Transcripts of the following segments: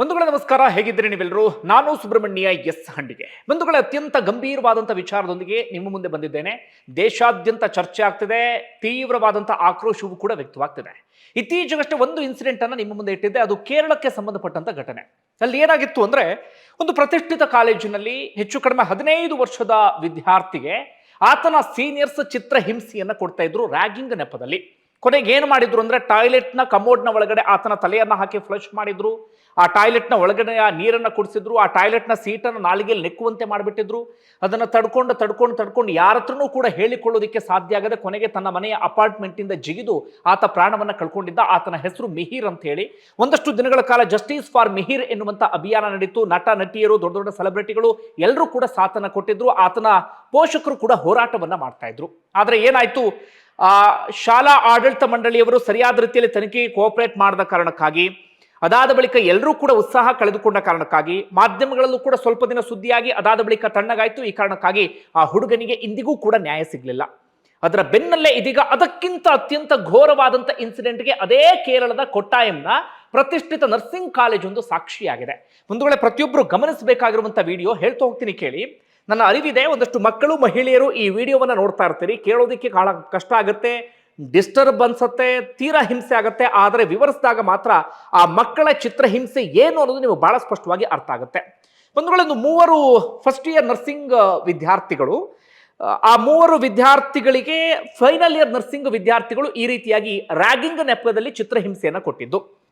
ಬಂಧುಗಳ, ನಮಸ್ಕಾರ. ಹೇಗಿದ್ದೀರಿ ನೀವೆಲ್ಲರೂ? ನಾನು ಸುಬ್ರಹ್ಮಣ್ಯ ಎಸ್ ಹಂಡಿಗೆ. ಬಂಧುಗಳ, ಅತ್ಯಂತ ಗಂಭೀರವಾದಂಥ ವಿಚಾರದೊಂದಿಗೆ ನಿಮ್ಮ ಮುಂದೆ ಬಂದಿದ್ದೇನೆ. ದೇಶಾದ್ಯಂತ ಚರ್ಚೆ ಆಗ್ತಿದೆ. ತೀವ್ರವಾದಂಥ ಆಕ್ರೋಶವೂ ಕೂಡ ವ್ಯಕ್ತವಾಗ್ತಿದೆ. ಇತ್ತೀಚೆಗಷ್ಟೇ ಒಂದು ಇನ್ಸಿಡೆಂಟ್ ಅನ್ನು ನಿಮ್ಮ ಮುಂದೆ ಇಟ್ಟಿದ್ದೆ. ಅದು ಕೇರಳಕ್ಕೆ ಸಂಬಂಧಪಟ್ಟಂತ ಘಟನೆ. ಅಲ್ಲಿ ಏನಾಗಿತ್ತು ಅಂದ್ರೆ, ಒಂದು ಪ್ರತಿಷ್ಠಿತ ಕಾಲೇಜಿನಲ್ಲಿ ಹೆಚ್ಚು ಕಡಿಮೆ ಹದಿನೈದು ವರ್ಷದ ವಿದ್ಯಾರ್ಥಿಗೆ ಆತನ ಸೀನಿಯರ್ಸ್ ಚಿತ್ರ ಹಿಂಸೆಯನ್ನು ಕೊಡ್ತಾ ಇದ್ರು ರ್ಯಾಗಿಂಗ್ ನೆಪದಲ್ಲಿ. ಕೊನೆಗೆ ಏನು ಮಾಡಿದ್ರು ಅಂದ್ರೆ, ಟಾಯ್ಲೆಟ್ನ ಕಮೋಡ್ನ ಒಳಗಡೆ ಆತನ ತಲೆಯನ್ನು ಹಾಕಿ ಫ್ಲಶ್ ಮಾಡಿದ್ರು. ಆ ಟಾಯ್ಲೆಟ್ನ ಒಳಗಡೆ ಆ ನೀರನ್ನ ಕುಡಿಸಿದ್ರು, ಆ ಟಾಯ್ಲೆಟ್ನ ಸೀಟನ್ನು ನಾಲಿಗೆಯಲ್ಲಿ ನೆಕ್ಕುವಂತೆ ಮಾಡಿಬಿಟ್ಟಿದ್ರು. ಅದನ್ನು ತಡ್ಕೊಂಡು ತಡ್ಕೊಂಡು ತಡ್ಕೊಂಡು ಯಾರ ಹತ್ರನೂ ಕೂಡ ಹೇಳಿಕೊಳ್ಳೋದಕ್ಕೆ ಸಾಧ್ಯ ಆಗದೆ ಕೊನೆಗೆ ತನ್ನ ಮನೆಯ ಅಪಾರ್ಟ್ಮೆಂಟಿಂದ ಜಿಗಿದು ಆತ ಪ್ರಾಣವನ್ನ ಕಳ್ಕೊಂಡಿದ್ದ ಆತನ ಹೆಸರು ಮಿಹಿರ್ ಅಂತ ಹೇಳಿ. ಒಂದಷ್ಟು ದಿನಗಳ ಕಾಲ ಜಸ್ಟಿಸ್ ಫಾರ್ ಮಿಹಿರ್ ಎನ್ನುವಂಥ ಅಭಿಯಾನ ನಡೀತು. ನಟ, ನಟಿಯರು, ದೊಡ್ಡ ದೊಡ್ಡ ಸೆಲೆಬ್ರಿಟಿಗಳು ಎಲ್ಲರೂ ಕೂಡ ಸಾಥನ ಕೊಟ್ಟಿದ್ರು. ಆತನ ಪೋಷಕರು ಕೂಡ ಹೋರಾಟವನ್ನ ಮಾಡ್ತಾ ಇದ್ರು. ಆದ್ರೆ ಏನಾಯ್ತು? ಶಾಲಾ ಆಡಳಿತ ಮಂಡಳಿಯವರು ಸರಿಯಾದ ರೀತಿಯಲ್ಲಿ ತನಿಖೆಗೆ ಕೋಆಪರೇಟ್ ಮಾಡದ ಕಾರಣಕ್ಕಾಗಿ ಅದಾದ ಬಳಿಕ ಎಲ್ಲರೂ ಕೂಡ ಉತ್ಸಾಹ ಕಳೆದುಕೊಂಡ ಕಾರಣಕ್ಕಾಗಿ, ಮಾಧ್ಯಮಗಳಲ್ಲೂ ಕೂಡ ಸ್ವಲ್ಪ ದಿನ ಸುದ್ದಿಯಾಗಿ ಅದಾದ ಬಳಿಕ ತಣ್ಣಗಾಯಿತು. ಈ ಕಾರಣಕ್ಕಾಗಿ ಆ ಹುಡುಗನಿಗೆ ಇಂದಿಗೂ ಕೂಡ ನ್ಯಾಯ ಸಿಗಲಿಲ್ಲ. ಅದರ ಬೆನ್ನಲ್ಲೇ ಇದೀಗ ಅದಕ್ಕಿಂತ ಅತ್ಯಂತ ಘೋರವಾದಂಥ ಇನ್ಸಿಡೆಂಟ್ಗೆ ಅದೇ ಕೇರಳದ ಕೊಟ್ಟಾಯಂನ ಪ್ರತಿಷ್ಠಿತ ನರ್ಸಿಂಗ್ ಕಾಲೇಜ್ ಒಂದು ಸಾಕ್ಷಿಯಾಗಿದೆ. ಒಂದು ವೇಳೆ ಪ್ರತಿಯೊಬ್ಬರು ಗಮನಿಸಬೇಕಾಗಿರುವಂಥ ವಿಡಿಯೋ ಹೇಳ್ತಾ ಹೋಗ್ತೀನಿ ಕೇಳಿ. ನನ್ನ ಅರಿವಿದೆ, ಒಂದಷ್ಟು ಮಕ್ಕಳು, ಮಹಿಳೆಯರು ಈ ವಿಡಿಯೋವನ್ನು ನೋಡ್ತಾ ಇರ್ತೀರಿ. ಕೇಳೋದಕ್ಕೆ ಕಾಳ ಕಷ್ಟ ಆಗುತ್ತೆ. ಡಿಸ್ಟರ್ಬ್ ಅನ್ಸತ್ತೆ ತೀರಾ ಹಿಂಸೆ ಆಗುತ್ತೆ ಆದರೆ ವಿವರಿಸಿದಾಗ ಮಾತ್ರ ಆ ಮಕ್ಕಳ ಚಿತ್ರಹಿಂಸೆ ಏನು ಅನ್ನೋದು ನಿಮಗೆ ಬಹಳ ಸ್ಪಷ್ಟವಾಗಿ ಅರ್ಥ ಆಗುತ್ತೆ. ಒಂದು ಮೂವರು ಫಸ್ಟ್ ಇಯರ್ ನರ್ಸಿಂಗ್ ವಿದ್ಯಾರ್ಥಿಗಳು. ಆ, ಮೂವರು ವಿದ್ಯಾರ್ಥಿಗಳಿಗೆ ಫೈನಲ್ ಇಯರ್ ನರ್ಸಿಂಗ್ ವಿದ್ಯಾರ್ಥಿಗಳು ಈ ರೀತಿಯಾಗಿ ರ್ಯಾಗಿಂಗ್ ನೆಪದಲ್ಲಿ ಚಿತ್ರಹಿಂಸೆಯನ್ನು ಕೊಟ್ಟಿದ್ದು.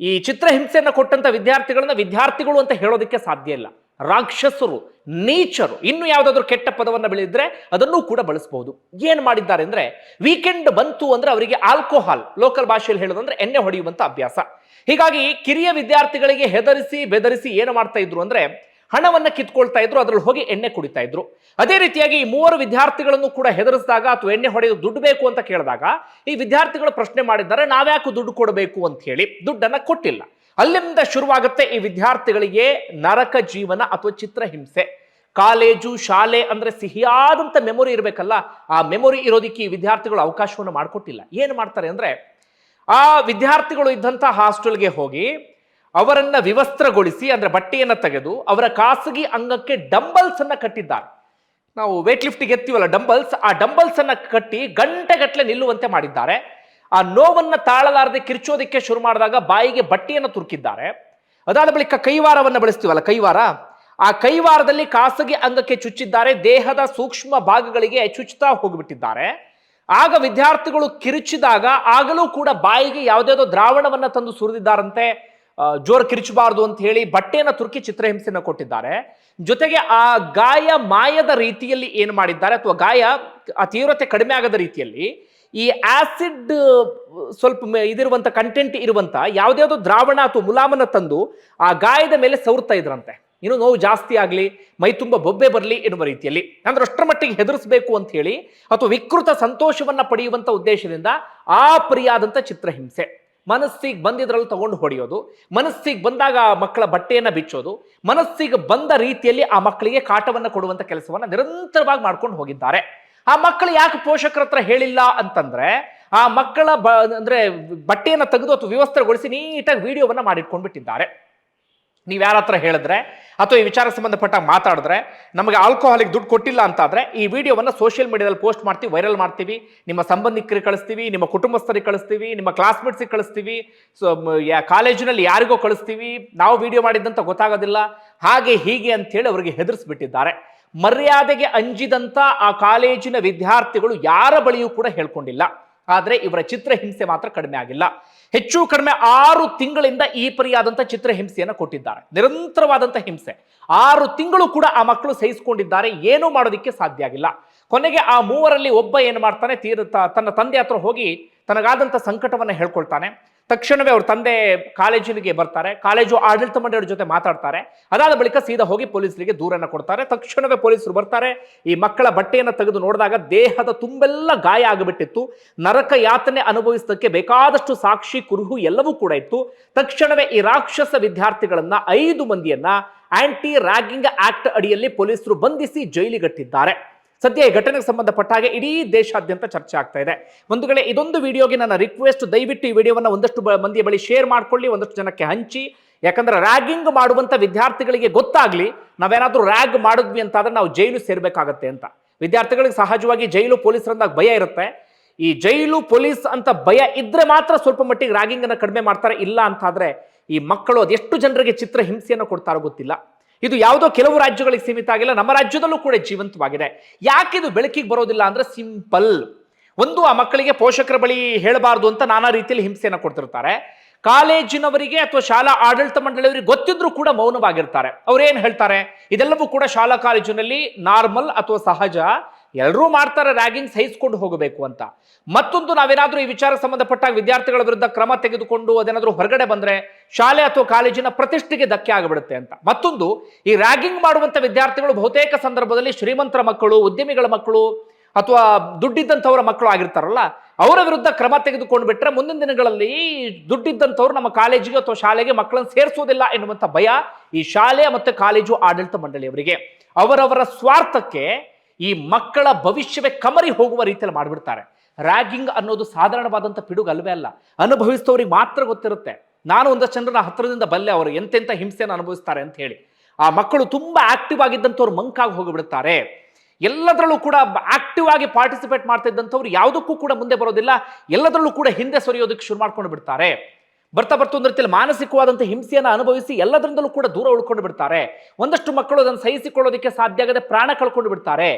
ಈ ಚಿತ್ರಹಿಂಸೆಯನ್ನು ಕೊಟ್ಟಂತ ವಿದ್ಯಾರ್ಥಿಗಳನ್ನ ವಿದ್ಯಾರ್ಥಿಗಳು ಅಂತ ಹೇಳೋದಕ್ಕೆ ಸಾಧ್ಯ ಇಲ್ಲ. ರಾಕ್ಷಸರು, ನೇಚರು, ಇನ್ನು ಯಾವುದಾದ್ರೂ ಕೆಟ್ಟ ಪದವನ್ನು ಬೆಳೆದಿದ್ರೆ ಅದನ್ನು ಕೂಡ ಬಳಸಬಹುದು. ಏನ್ ಮಾಡಿದ್ದಾರೆ ಅಂದ್ರೆ ವೀಕೆಂಡ್ ಬಂತು ಅಂದ್ರೆ ಅವರಿಗೆ ಆಲ್ಕೋಹಾಲ್ ಲೋಕಲ್ ಭಾಷೆಯಲ್ಲಿ ಹೇಳೋದಂದ್ರೆ ಎಣ್ಣೆ ಹೊಡೆಯುವಂತ ಅಭ್ಯಾಸ. ಹೀಗಾಗಿ ಕಿರಿಯ ವಿದ್ಯಾರ್ಥಿಗಳಿಗೆ ಹೆದರಿಸಿ, ಬೆದರಿಸಿ ಏನು ಮಾಡ್ತಾ ಇದ್ರು ಅಂದ್ರೆ, ಹಣವನ್ನ ಕಿತ್ಕೊಳ್ತಾ ಇದ್ರು, ಅದ್ರಲ್ಲಿ ಹೋಗಿ ಎಣ್ಣೆ ಕುಡಿತಾ ಇದ್ರು. ಅದೇ ರೀತಿಯಾಗಿ ಈ ಮೂವರು ವಿದ್ಯಾರ್ಥಿಗಳನ್ನು ಕೂಡ ಹೆದರಿಸಿದಾಗ ಅಥವಾ ಎಣ್ಣೆ ಹೊಡೆದು ದುಡ್ಡು ಬೇಕು ಅಂತ ಕೇಳಿದಾಗ, ಈ ವಿದ್ಯಾರ್ಥಿಗಳು ಪ್ರಶ್ನೆ ಮಾಡಿದ್ದಾರೆ, ನಾವ್ಯಾಕೆ ದುಡ್ಡು ಕೊಡಬೇಕು ಅಂತ ಹೇಳಿ. ದುಡ್ಡನ್ನ ಕೊಟ್ಟಿಲ್ಲ. ಅಲ್ಲಿಂದ ಶುರುವಾಗುತ್ತೆ ಈ ವಿದ್ಯಾರ್ಥಿಗಳಿಗೆ ನರಕ ಜೀವನ ಅಥವಾ ಚಿತ್ರಹಿಂಸೆ. ಕಾಲೇಜು, ಶಾಲೆ ಅಂದ್ರೆ ಸಿಹಿಯಾದಂತ ಮೆಮೊರಿ ಇರಬೇಕಲ್ಲ, ಆ ಮೆಮೊರಿ ಇರೋದಕ್ಕೆ ಈ ವಿದ್ಯಾರ್ಥಿಗಳು ಅವಕಾಶವನ್ನು ಮಾಡಿಕೊಟ್ಟಿಲ್ಲ. ಏನು ಮಾಡ್ತಾರೆ ಅಂದ್ರೆ, ಆ ವಿದ್ಯಾರ್ಥಿಗಳು ಇದ್ದಂಥ ಹಾಸ್ಟೆಲ್ಗೆ ಹೋಗಿ ಅವರನ್ನ ವಿವಸ್ತ್ರಗೊಳಿಸಿ, ಅಂದ್ರೆ ಬಟ್ಟೆಯನ್ನ ತೆಗೆದು ಅವರ ಖಾಸಗಿ ಅಂಗಕ್ಕೆ ಡಂಬಲ್ಸ್ ಅನ್ನ ಕಟ್ಟಿದ್ದಾರೆ. ನಾವು ವೇಟ್ ಲಿಫ್ಟಿಗೆ ಎತ್ತೀವಲ್ಲ, ಡಂಬಲ್ಸ್, ಆ ಡಂಬಲ್ಸ್ ಅನ್ನ ಕಟ್ಟಿ ಗಂಟೆಗಟ್ಟಲೆ ನಿಲ್ಲುವಂತೆ ಮಾಡಿದ್ದಾರೆ. ಆ ನೋವನ್ನು ತಾಳಲಾರದೆ ಕಿರ್ಚೋದಕ್ಕೆ ಶುರು ಮಾಡಿದಾಗ ಬಾಯಿಗೆ ಬಟ್ಟೆಯನ್ನು ತುರುಕಿದ್ದಾರೆ. ಅದಾದ ಬಳಿಕ ಕೈವಾರವನ್ನು ಬಳಸ್ತೀವಲ್ಲ, ಕೈವಾರ? ಆ ಕೈವಾರದಲ್ಲಿ ಖಾಸಗಿ ಅಂಗಕ್ಕೆ ಚುಚ್ಚಿದ್ದಾರೆ, ದೇಹದ ಸೂಕ್ಷ್ಮ ಭಾಗಗಳಿಗೆ ಚುಚ್ಚುತ್ತಾ ಹೋಗಿಬಿಟ್ಟಿದ್ದಾರೆ. ಆಗ ವಿದ್ಯಾರ್ಥಿಗಳು ಕಿರುಚಿದಾಗ ಆಗಲೂ ಕೂಡ ಬಾಯಿಗೆ ಯಾವುದ್ಯಾವುದೋ ದ್ರಾವಣವನ್ನ ತಂದು ಸುರಿದಿದ್ದಾರಂತೆ. ಜೋರು ಜೋರ್ ಕಿರಿಚಬಾರದು ಅಂತ ಹೇಳಿ ಬಟ್ಟೆಯನ್ನು ತುರುಕಿ ಚಿತ್ರಹಿಂಸೆಯನ್ನು ಕೊಟ್ಟಿದ್ದಾರೆ. ಜೊತೆಗೆ ಆ ಗಾಯ ಮಾಯದ ರೀತಿಯಲ್ಲಿ ಏನು ಮಾಡಿದ್ದಾರೆ ಅಥವಾ ಗಾಯ ಆ ತೀವ್ರತೆ ಕಡಿಮೆ ಆಗದ ರೀತಿಯಲ್ಲಿ ಈ ಆಸಿಡ್, ಸ್ವಲ್ಪ ಇದಿರುವಂತ ಕಂಟೆಂಟ್ ಇರುವಂತ ಯಾವ್ದ್ಯಾವ್ದೋ ದ್ರಾವಣ ಅಥವಾ ಮುಲಾಮನ ತಂದು ಆ ಗಾಯದ ಮೇಲೆ ಸವರ್ತಾ ಇದ್ರಂತೆ. ಇನ್ನು ನೋವು ಜಾಸ್ತಿ ಆಗಲಿ, ಮೈ ತುಂಬ ಬೊಬ್ಬೆ ಬರಲಿ ಎನ್ನುವ ರೀತಿಯಲ್ಲಿ. ಅಂದ್ರೆ ಅಷ್ಟರ ಮಟ್ಟಿಗೆ ಹೆದರಿಸಬೇಕು ಅಂತ ಹೇಳಿ ಅಥವಾ ವಿಕೃತ ಸಂತೋಷವನ್ನ ಪಡೆಯುವಂತ ಉದ್ದೇಶದಿಂದ ಆ ಪರಿಯಾದಂಥ ಚಿತ್ರಹಿಂಸೆ. ಮನಸ್ಸಿಗೆ ಬಂದಿದ್ರಲ್ಲಿ ತಗೊಂಡು ಹೊಡೆಯೋದು, ಮನಸ್ಸಿಗೆ ಬಂದಾಗ ಆ ಮಕ್ಕಳ ಬಟ್ಟೆಯನ್ನ ಬಿಚ್ಚೋದು, ಮನಸ್ಸಿಗೆ ಬಂದ ರೀತಿಯಲ್ಲಿ ಆ ಮಕ್ಕಳಿಗೆ ಕಾಟವನ್ನ ಕೊಡುವಂತ ಕೆಲಸವನ್ನ ನಿರಂತರವಾಗಿ ಮಾಡ್ಕೊಂಡು ಹೋಗಿದ್ದಾರೆ. ಆ ಮಕ್ಕಳು ಯಾಕೆ ಪೋಷಕರ ಹತ್ರ ಹೇಳಿಲ್ಲ ಅಂತಂದ್ರೆ ಆ ಮಕ್ಕಳ ಬ, ಅಂದ್ರೆ ಬಟ್ಟೆಯನ್ನು ತೆಗೆದು ಅಥವಾ ವ್ಯವಸ್ಥೆಗೊಳಿಸಿ ನೀಟಾಗಿ ವಿಡಿಯೋವನ್ನ ಮಾಡಿಟ್ಕೊಂಡ್ಬಿಟ್ಟಿದ್ದಾರೆ. ನೀವು ಯಾರ ಹತ್ರ ಹೇಳಿದ್ರೆ ಅಥವಾ ಈ ವಿಚಾರಕ್ಕೆ ಸಂಬಂಧಪಟ್ಟ ಮಾತಾಡಿದ್ರೆ ನಮಗೆ ಆಲ್ಕೋಹಾಲಿಗೆ ದುಡ್ಡು ಕೊಟ್ಟಿಲ್ಲ ಅಂತಾದ್ರೆ ಈ ವಿಡಿಯೋವನ್ನು ಸೋಷಿಯಲ್ ಮೀಡಿಯಾದಲ್ಲಿ ಪೋಸ್ಟ್ ಮಾಡ್ತೀವಿ ವೈರಲ್ ಮಾಡ್ತೀವಿ, ನಿಮ್ಮ ಸಂಬಂಧಿಕರಿಗೆ ಕಳಿಸ್ತೀವಿ, ನಿಮ್ಮ ಕುಟುಂಬಸ್ಥರಿಗೆ ಕಳಿಸ್ತೀವಿ, ನಿಮ್ಮ ಕ್ಲಾಸ್ಮೇಟ್ಸಿಗೆ ಕಳಿಸ್ತೀವಿ ಸೊ ಕಾಲೇಜಿನಲ್ಲಿ ಯಾರಿಗೋ ಕಳಿಸ್ತೀವಿ, ನಾವು ವಿಡಿಯೋ ಮಾಡಿದ್ದಂತ ಗೊತ್ತಾಗೋದಿಲ್ಲ, ಹಾಗೆ ಹೀಗೆ ಅಂತೇಳಿ ಅವರಿಗೆ ಹೆದರಿಸ್ಬಿಟ್ಟಿದ್ದಾರೆ. ಮರ್ಯಾದೆಗೆ ಅಂಜಿದಂತ ಆ ಕಾಲೇಜಿನ ವಿದ್ಯಾರ್ಥಿಗಳು ಯಾರ ಬಳಿಯೂ ಕೂಡ ಹೇಳ್ಕೊಂಡಿಲ್ಲ. ಆದರೆ ಇವರ ಚಿತ್ರಹಿಂಸೆ ಮಾತ್ರ ಕಡಿಮೆ ಆಗಿಲ್ಲ. ಹೆಚ್ಚು ಕಡಿಮೆ ಆರು ತಿಂಗಳಿಂದ ಈ ಪರಿಯಾದಂಥ ಚಿತ್ರಹಿಂಸೆಯನ್ನು ಕೊಟ್ಟಿದ್ದಾರೆ. ನಿರಂತರವಾದಂಥ ಹಿಂಸೆ. ಆರು ತಿಂಗಳು ಕೂಡ ಆ ಮಕ್ಕಳು ಸಹಿಸಿಕೊಂಡಿದ್ದಾರೆ. ಏನೂ ಮಾಡೋದಕ್ಕೆ ಸಾಧ್ಯ ಆಗಿಲ್ಲ. ಕೊನೆಗೆ ಆ ಮೂವರಲ್ಲಿ ಒಬ್ಬ ಏನು ಮಾಡ್ತಾನೆ, ತೀರ ತನ್ನ ತಂದೆ ಹತ್ರ ಹೋಗಿ ತನಗಾದಂಥ ಸಂಕಟವನ್ನು ಹೇಳ್ಕೊಳ್ತಾನೆ. ತಕ್ಷಣವೇ ಅವ್ರ ತಂದೆ ಕಾಲೇಜಿಗೆ ಬರ್ತಾರೆ. ಕಾಲೇಜು ಆಡಳಿತ ಮಂಡಳಿಯ ಜೊತೆ ಮಾತಾಡ್ತಾರೆ. ಅದಾದ ಬಳಿಕ ಸೀದಾ ಹೋಗಿ ಪೊಲೀಸರಿಗೆ ದೂರನ್ನು ಕೊಡ್ತಾರೆ. ತಕ್ಷಣವೇ ಪೊಲೀಸರು ಬರ್ತಾರೆ. ಈ ಮಕ್ಕಳ ಬಟ್ಟೆಯನ್ನು ತೆಗೆದು ನೋಡಿದಾಗ ದೇಹದ ತುಂಬೆಲ್ಲ ಗಾಯ ಆಗಿಬಿಟ್ಟಿತ್ತು. ನರಕ ಯಾತನೆ ಅನುಭವಿಸೋದಕ್ಕೆ ಬೇಕಾದಷ್ಟು ಸಾಕ್ಷಿ, ಕುರುಹು ಎಲ್ಲವೂ ಕೂಡ ಇತ್ತು. ತಕ್ಷಣವೇ ಈ ರಾಕ್ಷಸ ವಿದ್ಯಾರ್ಥಿಗಳನ್ನ ಐದು ಮಂದಿಯನ್ನ ಆಂಟಿ ರ್ಯಾಗಿಂಗ್ ಆಕ್ಟ್ ಅಡಿಯಲ್ಲಿ ಪೊಲೀಸರು ಬಂಧಿಸಿ ಜೈಲಿಗಟ್ಟಿದ್ದಾರೆ. ಸದ್ಯ ಈ ಘಟನೆಗೆ ಸಂಬಂಧಪಟ್ಟ ಹಾಗೆ ಇಡೀ ದೇಶಾದ್ಯಂತ ಚರ್ಚೆ ಆಗ್ತಾ ಇದೆ. ಒಂದು ವೇಳೆ ಇದೊಂದು ವಿಡಿಯೋಗೆ ನನ್ನ ರಿಕ್ವೆಸ್ಟ್ ದಯವಿಟ್ಟು ಈ ವಿಡಿಯೋವನ್ನು ಒಂದಷ್ಟು ಮಂದಿಯ ಬಳಿ ಶೇರ್ ಮಾಡ್ಕೊಳ್ಳಿ, ಒಂದಷ್ಟು ಜನಕ್ಕೆ ಹಂಚಿ. ಯಾಕಂದ್ರೆ ರ್ಯಾಗಿಂಗ್ ಮಾಡುವಂತ ವಿದ್ಯಾರ್ಥಿಗಳಿಗೆ ಗೊತ್ತಾಗ್ಲಿ, ನಾವೇನಾದ್ರೂ ರ್ಯಾಗ್ ಮಾಡಿದ್ವಿ ಅಂತಾದ್ರೆ ನಾವು ಜೈಲು ಸೇರ್ಬೇಕಾಗತ್ತೆ ಅಂತ. ವಿದ್ಯಾರ್ಥಿಗಳಿಗೆ ಸಹಜವಾಗಿ ಜೈಲು ಪೊಲೀಸರಂದಾಗ ಭಯ ಇರುತ್ತೆ. ಈ ಜೈಲು ಪೊಲೀಸ್ ಅಂತ ಭಯ ಇದ್ರೆ ಮಾತ್ರ ಸ್ವಲ್ಪ ಮಟ್ಟಿಗೆ ರ್ಯಾಗಿಂಗ್ ಅನ್ನ ಕಡಿಮೆ ಮಾಡ್ತಾರೆ, ಇಲ್ಲ ಅಂತಾದ್ರೆ ಈ ಮಕ್ಕಳು ಅದೆಷ್ಟು ಜನರಿಗೆ ಚಿತ್ರ ಹಿಂಸೆಯನ್ನು ಕೊಡ್ತಾರೋ ಗೊತ್ತಿಲ್ಲ. ಇದು ಯಾವುದೋ ಕೆಲವು ರಾಜ್ಯಗಳಿಗೆ ಸೀಮಿತ ಆಗಿಲ್ಲ, ನಮ್ಮ ರಾಜ್ಯದಲ್ಲೂ ಕೂಡ ಜೀವಂತವಾಗಿದೆ. ಯಾಕೆ ಇದು ಬೆಳಕಿಗೆ ಬರೋದಿಲ್ಲ ಅಂದ್ರೆ ಸಿಂಪಲ್. ಒಂದು, ಆ ಮಕ್ಕಳಿಗೆ ಪೋಷಕರ ಬಳಿ ಹೇಳಬಾರ್ದು ಅಂತ ನಾನಾ ರೀತಿಯಲ್ಲಿ ಹಿಂಸೆಯನ್ನು ಕೊಡ್ತಿರ್ತಾರೆ. ಕಾಲೇಜಿನವರಿಗೆ ಅಥವಾ ಶಾಲಾ ಆಡಳಿತ ಮಂಡಳಿಯವರಿಗೆ ಗೊತ್ತಿದ್ರೂ ಕೂಡ ಮೌನವಾಗಿರ್ತಾರೆ. ಏನ್ ಹೇಳ್ತಾರೆ? ಇದೆಲ್ಲವೂ ಕೂಡ ಶಾಲಾ ಕಾಲೇಜಿನಲ್ಲಿ ನಾರ್ಮಲ್ ಅಥವಾ ಸಹಜ. ಎಲ್ಲರೂ ಮಾಡ್ತಾರೆ ರ್ಯಾಗಿಂಗ್ ಸಹಿಸ್ಕೊಂಡು ಹೋಗಬೇಕು ಅಂತ. ಮತ್ತೊಂದು ನಾವೇನಾದರೂ ಈ ವಿಚಾರ ಸಂಬಂಧಪಟ್ಟ ವಿದ್ಯಾರ್ಥಿಗಳ ವಿರುದ್ಧ ಕ್ರಮ ತೆಗೆದುಕೊಂಡು ಅದೇನಾದರೂ ಹೊರಗಡೆ ಬಂದರೆ ಶಾಲೆ ಅಥವಾ ಕಾಲೇಜಿನ ಪ್ರತಿಷ್ಠೆಗೆ ಧಕ್ಕೆ ಆಗಿಬಿಡುತ್ತೆ ಅಂತ. ಮತ್ತೊಂದು, ಈ ರ್ಯಾಗಿಂಗ್ ಮಾಡುವಂಥ ವಿದ್ಯಾರ್ಥಿಗಳು ಬಹುತೇಕ ಸಂದರ್ಭದಲ್ಲಿ ಶ್ರೀಮಂತರ ಮಕ್ಕಳು, ಉದ್ಯಮಿಗಳ ಮಕ್ಕಳು ಅಥವಾ ದುಡ್ಡಿದ್ದಂಥವ್ರ ಮಕ್ಕಳು ಆಗಿರ್ತಾರಲ್ಲ, ಅವರ ವಿರುದ್ಧ ಕ್ರಮ ತೆಗೆದುಕೊಂಡು ಬಿಟ್ಟರೆ ಮುಂದಿನ ದಿನಗಳಲ್ಲಿ ದುಡ್ಡಿದ್ದಂಥವ್ರು ನಮ್ಮ ಕಾಲೇಜಿಗೆ ಅಥವಾ ಶಾಲೆಗೆ ಮಕ್ಕಳನ್ನು ಸೇರಿಸುವುದಿಲ್ಲ ಎನ್ನುವಂಥ ಭಯ ಈ ಶಾಲೆ ಮತ್ತು ಕಾಲೇಜು ಆಡಳಿತ ಮಂಡಳಿಯವರಿಗೆ. ಅವರವರ ಸ್ವಾರ್ಥಕ್ಕೆ ಈ ಮಕ್ಕಳ ಭವಿಷ್ಯವೇ ಕಮರಿ ಹೋಗುವ ರೀತಿಯಲ್ಲಿ ಮಾಡಿಬಿಡ್ತಾರೆ. ರ್ಯಾಗಿಂಗ್ ಅನ್ನೋದು ಸಾಧಾರಣವಾದಂಥ ಪಿಡುಗಲ್ವೇ ಅಲ್ಲ. ಅನುಭವಿಸಿದವ್ರಿಗೆ ಮಾತ್ರ ಗೊತ್ತಿರುತ್ತೆ. ನಾನು ಒಂದಷ್ಟು ಜನರನ್ನ ಹತ್ತಿರದಿಂದ ಬಲ್ಲೆ ಅವರು ಎಂತೆಂಥ ಹಿಂಸೆಯನ್ನು ಅನುಭವಿಸ್ತಾರೆ ಅಂತ ಹೇಳಿ. ಆ ಮಕ್ಕಳು ತುಂಬ ಆಕ್ಟಿವ್ ಆಗಿದ್ದಂಥವ್ರು ಮಂಕಾಗಿ ಹೋಗಿಬಿಡ್ತಾರೆ. ಎಲ್ಲದರಲ್ಲೂ ಕೂಡ ಆಕ್ಟಿವ್ ಆಗಿ ಪಾರ್ಟಿಸಿಪೇಟ್ ಮಾಡ್ತಾ ಇದ್ದಂಥವ್ರು ಯಾವುದಕ್ಕೂ ಕೂಡ ಮುಂದೆ ಬರೋದಿಲ್ಲ. ಎಲ್ಲದರಲ್ಲೂ ಕೂಡ ಹಿಂದೆ ಸರಿಯೋದಕ್ಕೆ ಶುರು ಮಾಡ್ಕೊಂಡು ಬಿಡ್ತಾರೆ. ಬರ್ತಾ ಬರ್ತು ರೀತಿಯಲ್ಲಿ ಮಾನಸಿಕವಾದಂಥ ಹಿಂಸೆಯನ್ನು ಅನುಭವಿಸಿ ಎಲ್ಲದರಿಂದಲೂ ಕೂಡ ದೂರ ಉಳ್ಕೊಂಡು ಬಿಡ್ತಾರೆ. ಒಂದಷ್ಟು ಮಕ್ಕಳು ಅದನ್ನು ಸಹಿಸಿಕೊಳ್ಳೋದಕ್ಕೆ ಸಾಧ್ಯ ಆಗದೆ ಪ್ರಾಣ ಕಳ್ಕೊಂಡು ಬಿಡ್ತಾರೆ.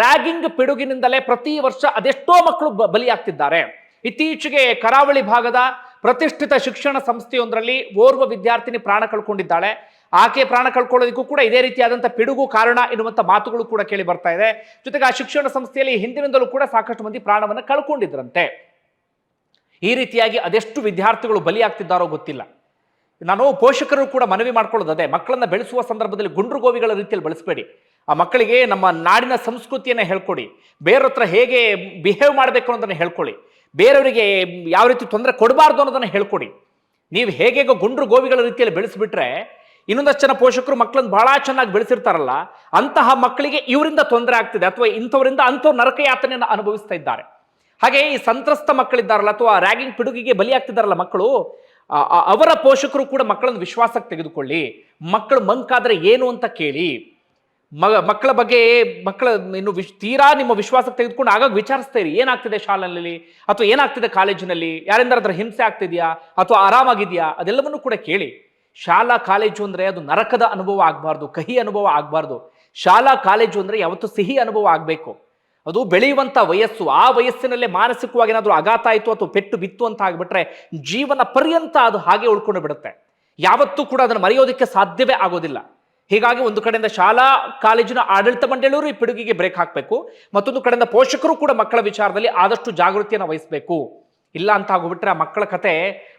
ರ್ಯಾಗಿಂಗ್ ಪಿಡುಗಿನಿಂದಲೇ ಪ್ರತಿ ವರ್ಷ ಅದೆಷ್ಟೋ ಮಕ್ಕಳು ಬಲಿಯಾಗ್ತಿದ್ದಾರೆ. ಇತ್ತೀಚೆಗೆ ಕರಾವಳಿ ಭಾಗದ ಪ್ರತಿಷ್ಠಿತ ಶಿಕ್ಷಣ ಸಂಸ್ಥೆಯೊಂದರಲ್ಲಿ ಓರ್ವ ವಿದ್ಯಾರ್ಥಿನಿ ಪ್ರಾಣ ಕಳ್ಕೊಂಡಿದ್ದಾಳೆ. ಆಕೆ ಪ್ರಾಣ ಕಳ್ಕೊಳ್ಳೋದಕ್ಕೂ ಕೂಡ ಇದೇ ರೀತಿಯಾದಂಥ ಪಿಡುಗು ಕಾರಣ ಎನ್ನುವಂಥ ಮಾತುಗಳು ಕೂಡ ಕೇಳಿ ಬರ್ತಾ ಇದೆ. ಜೊತೆಗೆ ಆ ಶಿಕ್ಷಣ ಸಂಸ್ಥೆಯಲ್ಲಿ ಹಿಂದಿನಿಂದಲೂ ಕೂಡ ಸಾಕಷ್ಟು ಮಂದಿ ಪ್ರಾಣವನ್ನು ಕಳ್ಕೊಂಡಿದ್ರಂತೆ. ಈ ರೀತಿಯಾಗಿ ಅದೆಷ್ಟು ವಿದ್ಯಾರ್ಥಿಗಳು ಬಲಿಯಾಗ್ತಿದ್ದಾರೋ ಗೊತ್ತಿಲ್ಲ. ನಾನು ಪೋಷಕರು ಕೂಡ ಮನವಿ ಮಾಡ್ಕೊಳ್ಳೋದು ಅದೇ, ಮಕ್ಕಳನ್ನ ಬೆಳೆಸುವ ಸಂದರ್ಭದಲ್ಲಿ ಗುಂಡ್ರು ಗೋವಿಗಳ ರೀತಿಯಲ್ಲಿ ಬಳಸಬೇಡಿ. ಆ ಮಕ್ಕಳಿಗೆ ನಮ್ಮ ನಾಡಿನ ಸಂಸ್ಕೃತಿಯನ್ನು ಹೇಳ್ಕೊಡಿ. ಬೇರೆಯವ್ರ ಹೇಗೆ ಬಿಹೇವ್ ಮಾಡಬೇಕು ಅನ್ನೋದನ್ನು ಹೇಳ್ಕೊಳ್ಳಿ ಬೇರೆಯವರಿಗೆ ಯಾವ ರೀತಿ ತೊಂದರೆ ಕೊಡಬಾರ್ದು ಅನ್ನೋದನ್ನು ಹೇಳ್ಕೊಡಿ. ನೀವು ಹೇಗೆ ಗುಂಡ್ರು ಗೋವಿಗಳ ರೀತಿಯಲ್ಲಿ ಬೆಳೆಸಿಬಿಟ್ರೆ ಇನ್ನೊಂದಷ್ಟು ಜನ ಪೋಷಕರು ಮಕ್ಕಳನ್ನ ಬಹಳ ಚೆನ್ನಾಗಿ ಬೆಳೆಸಿರ್ತಾರಲ್ಲ, ಅಂತಹ ಮಕ್ಕಳಿಗೆ ಇವರಿಂದ ತೊಂದರೆ ಆಗ್ತಿದೆ ಅಥವಾ ಇಂಥವರಿಂದ ಅಂಥವ್ರು ನರಕ ಯಾತನೆಯನ್ನು ಅನುಭವಿಸ್ತಾ ಇದ್ದಾರೆ. ಹಾಗೆ ಈ ಸಂತ್ರಸ್ತ ಮಕ್ಕಳಿದ್ದಾರಲ್ಲ ಅಥವಾ ರ್ಯಾಗಿಂಗ್ ಪಿಡುಗಿಗೆ ಬಲಿಯಾಗ್ತಿದ್ದಾರಲ್ಲ ಮಕ್ಕಳು ಅವರ ಪೋಷಕರು ಕೂಡ ಮಕ್ಕಳನ್ನು ವಿಶ್ವಾಸಕ್ಕೆ ತೆಗೆದುಕೊಳ್ಳಿ. ಮಕ್ಕಳು ಮಂಕಾದರೆ ಏನು ಅಂತ ಕೇಳಿ. ಮಗ, ಮಕ್ಕಳ ಬಗ್ಗೆ ಮಕ್ಕಳ ಇನ್ನು ವಿಶ್, ತೀರಾ ನಿಮ್ಮ ವಿಶ್ವಾಸಕ್ಕೆ ತೆಗೆದುಕೊಂಡು ಆಗಾಗ ವಿಚಾರಿಸ್ತಾ ಇರಿ ಏನಾಗ್ತಿದೆ ಶಾಲೆಯಲ್ಲಿ? ಅಥವಾ ಏನಾಗ್ತಿದೆ ಕಾಲೇಜಿನಲ್ಲಿ? ಯಾರಿಂದಾರ ಅದರ ಹಿಂಸೆ ಆಗ್ತಿದೆಯಾ? ಅಥವಾ ಆರಾಮಾಗಿದೆಯಾ? ಅದೆಲ್ಲವನ್ನು ಕೂಡ ಕೇಳಿ. ಶಾಲಾ ಕಾಲೇಜು ಅಂದರೆ ಅದು ನರಕದ ಅನುಭವ ಆಗಬಾರ್ದು, ಕಹಿ ಅನುಭವ ಆಗಬಾರ್ದು. ಶಾಲಾ ಕಾಲೇಜು ಅಂದರೆ ಯಾವತ್ತೂ ಸಿಹಿ ಅನುಭವ ಆಗಬೇಕು. ಅದು ಬೆಳೆಯುವಂಥ ವಯಸ್ಸು, ಆ ವಯಸ್ಸಿನಲ್ಲೇ ಮಾನಸಿಕವಾಗಿ ಏನಾದರೂ ಆಘಾತ ಆಯಿತು ಅಥವಾ ಪೆಟ್ಟು ಬಿತ್ತು ಅಂತ ಆಗಿಬಿಟ್ರೆ ಜೀವನ ಪರ್ಯಂತ ಅದು ಹಾಗೆ ಉಳ್ಕೊಂಡು ಬಿಡುತ್ತೆ. ಯಾವತ್ತೂ ಕೂಡ ಅದನ್ನು ಮರೆಯೋದಕ್ಕೆ ಸಾಧ್ಯವೇ ಆಗೋದಿಲ್ಲ. ಹೀಗಾಗಿ ಒಂದು ಕಡೆಯಿಂದ ಶಾಲಾ, ಕಾಲೇಜಿನ ಆಡಳಿತ ಮಂಡಳಿಯವರು ಈ ಪಿಡುಗಿಗೆ ಬ್ರೇಕ್ ಹಾಕಬೇಕು. ಮತ್ತೊಂದು ಕಡೆಯಿಂದ ಪೋಷಕರು ಕೂಡ ಮಕ್ಕಳ ವಿಚಾರದಲ್ಲಿ ಆದಷ್ಟು ಜಾಗೃತಿಯನ್ನು ವಹಿಸಬೇಕು. ಇಲ್ಲ ಅಂತ ಆಗೋಗ್ಬಿಟ್ರೆ ಆ ಮಕ್ಕಳ ಕತೆ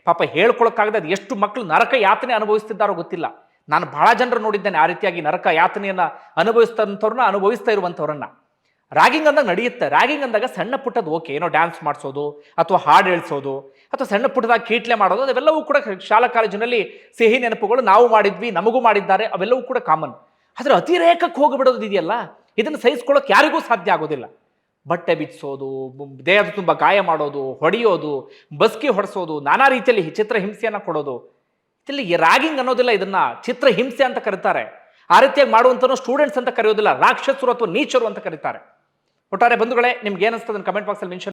ಪಾಪ ಹೇಳ್ಕೊಳಕ್ಕಾಗದೆ ಅದು ಎಷ್ಟು ಮಕ್ಕಳು ನರಕ ಯಾತನೆ ಅನುಭವಿಸ್ತಿದ್ದಾರೋ ಗೊತ್ತಿಲ್ಲ. ನಾನು ಬಹಳ ಜನರು ನೋಡಿದ್ದೇನೆ ಆ ರೀತಿಯಾಗಿ ನರಕ ಯಾತನೆಯನ್ನು ಅನುಭವಿಸ್ತಂಥವ್ರನ್ನ ಅನುಭವಿಸ್ತಾ ಇರುವಂಥವ್ರನ್ನ. ರ್ಯಾಗಿಂಗ್ ಅಂದಾಗ ನಡೆಯುತ್ತೆ. ರಾಗಿಂಗ್ ಅಂದಾಗ ಸಣ್ಣ ಪುಟ್ಟದ್ದು ಓಕೆ. ಏನೋ ಡ್ಯಾನ್ಸ್ ಮಾಡಿಸೋದು, ಅಥವಾ ಹಾಡು ಹೇಳಿಸೋದು, ಅಥವಾ ಸಣ್ಣ ಪುಟ್ಟದಾಗ ಕೀಟ್ಲೆ ಮಾಡೋದು ಅವೆಲ್ಲವೂ ಕೂಡ ಶಾಲಾ ಕಾಲೇಜಿನಲ್ಲಿ ಸಿಹಿ ನೆನಪುಗಳು ನಾವು ಮಾಡಿದ್ವಿ, ನಮಗೂ ಮಾಡಿದ್ದಾರೆ, ಅವೆಲ್ಲವೂ ಕೂಡ ಕಾಮನ್ ಆದರೆ ಅತಿರೇಕಕ್ಕೆ ಹೋಗಿಬಿಡೋದು ಇದೆಯಲ್ಲ? ಇದನ್ನು ಸಹಿಸ್ಕೊಳ್ಳೋಕೆ ಯಾರಿಗೂ ಸಾಧ್ಯ ಆಗೋದಿಲ್ಲ. ಬಟ್ಟೆ ಬಿಚ್ಚಿಸೋದು ದೇಹದ ತುಂಬ ಗಾಯ ಮಾಡೋದು, ಹೊಡೆಯೋದು, ಬಸ್ಕಿ ಹೊಡೆಸೋದು, ನಾನಾ ರೀತಿಯಲ್ಲಿ ಚಿತ್ರ ಹಿಂಸೆಯನ್ನು ಕೊಡೋದು. ಇಲ್ಲಿ ರ್ಯಾಗಿಂಗ್ ಅನ್ನೋದಿಲ್ಲ, ಇದನ್ನ ಚಿತ್ರ ಹಿಂಸೆ ಅಂತ ಕರೀತಾರೆ. ಆ ರೀತಿಯಾಗಿ ಮಾಡುವಂಥ ಸ್ಟೂಡೆಂಟ್ಸ್ ಅಂತ ಕರೆಯೋದಿಲ್ಲ, ರಾಕ್ಷಸರು ಅಥವಾ ನೀಚರು ಅಂತ ಕರೀತಾರೆ. ಒಟ್ಟಾರೆ ಬಂಧುಗಳೇ ನಿಮ್ಗೆ ಏನಿಸ್ತದೆ ಕಮೆಂಟ್ ಬಾಕ್ಸಲ್ಲಿ ಮೆನ್ಷನ್